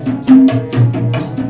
フフフフ。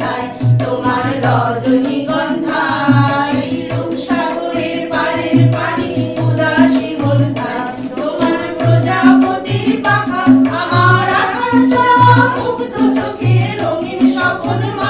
গন্ধায়, তোমার রজনী গন্ধায়। রূপ সাগরের পারের পানি উদাসী মন তোমার প্রজাপতির পাখা, আমার আকাশ মুগ্ধ চোখে রঙিন স্বপ্ন মা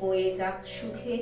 বয়ে যাক সুখে।